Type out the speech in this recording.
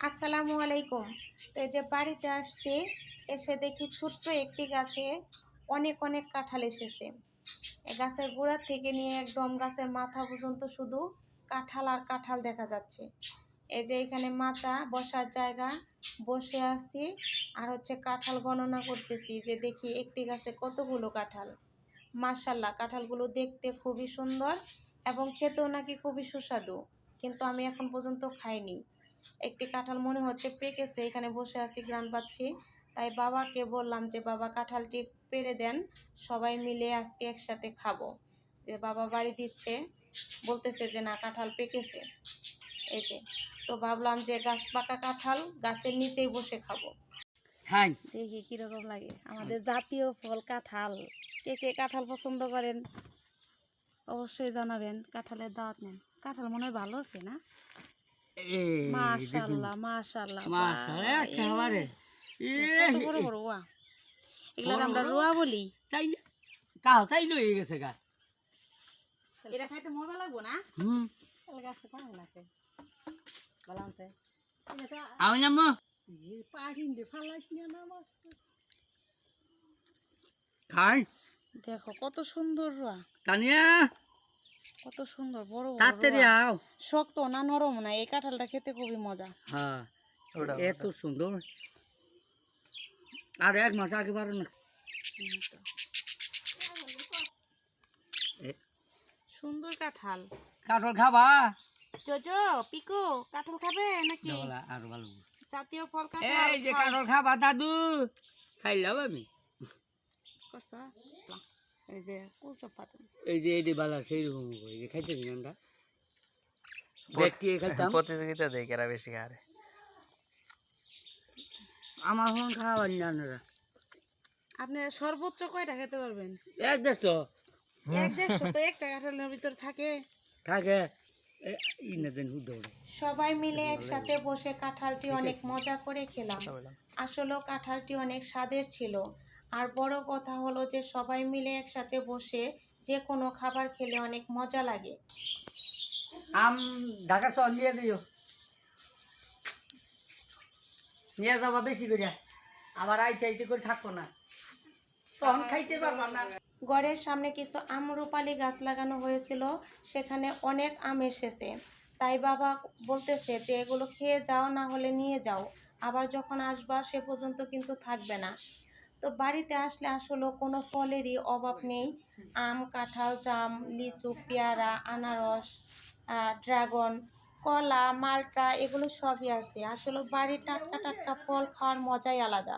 আসসালামু আলাইকুম। তো এই যে বাড়িতে আসছি, এসে দেখি ছোট্ট একটি গাছে অনেক অনেক কাঁঠাল এসেছে। গাছের গোড়ার থেকে নিয়ে একদম গাছের মাথা পর্যন্ত শুধু কাঁঠাল আর কাঁঠাল দেখা যাচ্ছে। এই যে এখানে মাথা বসার জায়গা, বসে আছি আর হচ্ছে কাঁঠাল গণনা করতেছি যে দেখি একটি গাছে কতগুলো কাঁঠাল। মাশাল্লাহ কাঁঠালগুলো দেখতে খুবই সুন্দর এবং খেতেও নাকি খুবই সুস্বাদু, কিন্তু আমি এখন পর্যন্ত খাইনি। একটি কাঁঠাল মনে হচ্ছে পেকেছে এখানে বসে আছি গ্রান পাচ্ছি। তাই বাবাকে বললাম যে বাবা কাঁঠালটি পেরে দেন সবাই মিলে আজকে একসাথে খাব। যে বাবা বাড়ি দিচ্ছে বলতেছে যে না কাঁঠাল পেকেছে। এই যে তো ভাবলাম যে গাছ পাকা কাঁঠাল গাছের নিচেই বসে খাব। দেখি কীরকম লাগে। আমাদের জাতীয় ফল কাঁঠাল। কে কে কাঁঠাল পছন্দ করেন? অবশ্যই জানাবেন কাঁঠালের দাওয়াত নেন। কাঁঠাল মনে হয় ভালো আছে না? মাশাল্লাহ মাশাল্লাহ মাশাআল্লাহ, একেবারে। এ, এ, কত বড় বড় ওয়া এগুলো আমরা বড়? বলি তাই কাল তাই লয়ে গেছে গা এটা খাইতে মজা লাগবো না হুম গাছে পাবে না বলামতে আমি নামো খাই দেখো কত সুন্দর রুয়া তানিয়া কত সুন্দর বড় বড় তাড়াতাড়ি আও। শক্ত না নরম না এই কাঁঠালটা খেতে খুবই মজা। হ্যাঁ এত সুন্দর। আর এক মাস আগে পারো না। সুন্দর কাঁঠাল। কাঠল খাবা? জোজো পিকো কাঁঠাল খাবে নাকি? আর ভালো জাতীয় ফল কাঁঠাল এই যে। কাঠল খাবা দাদু। খাইলাম আমি। করছ? এই যে কুচো পাতা। এই যে বালা সেই রকম এই যে খাইতে দিন আমরা? ব্যক্তি খাইতাম। প্রতিযোগিতা দেখে এরা বেশি খায় আমার ফোন খাওয়ার না আপনারা? আপনি সর্বোচ্চ কয়টা খেতে পারবেন? এক দেড়শো। এক দেড়শো তো একটা কাঁঠালের ভিতর থাকে। থাকে। সবাই মিলে একসাথে বসে কাঁঠালটি অনেক মজা করে খেলাম। আসলে কাঁঠালটি অনেক স্বাদের ছিল। আর বড় কথা হলো যে সবাই মিলে একসাথে বসে যে কোনো খাবার খেলে অনেক মজা লাগে। আম ঢাকা শহর নিয়ে দিও নিয়ে যাবা বেশি করে আবার আইতে আইতে করে থাকব না। তখন খাইতে পারবা না। ঘরের সামনে কিছু আমরুপালি গাছ লাগানো হয়েছিল সেখানে অনেক আম এসেছে। তাই বাবা বলতেছে যে এগুলো খেয়ে যাও না হলে নিয়ে যাও। আবার যখন আসবা সে পর্যন্ত কিন্তু থাকবে না। তো বাড়িতে আসলে আসলে কোনো ফলেরই অভাব নেই। আম কাঁঠাল জাম লিচু পেয়ারা আনারস ড্রাগন কলা মালটা এগুলো সবই আছে। আসলে বাড়ির টাটকা টাটকা ফল খাওয়ার মজাই আলাদা।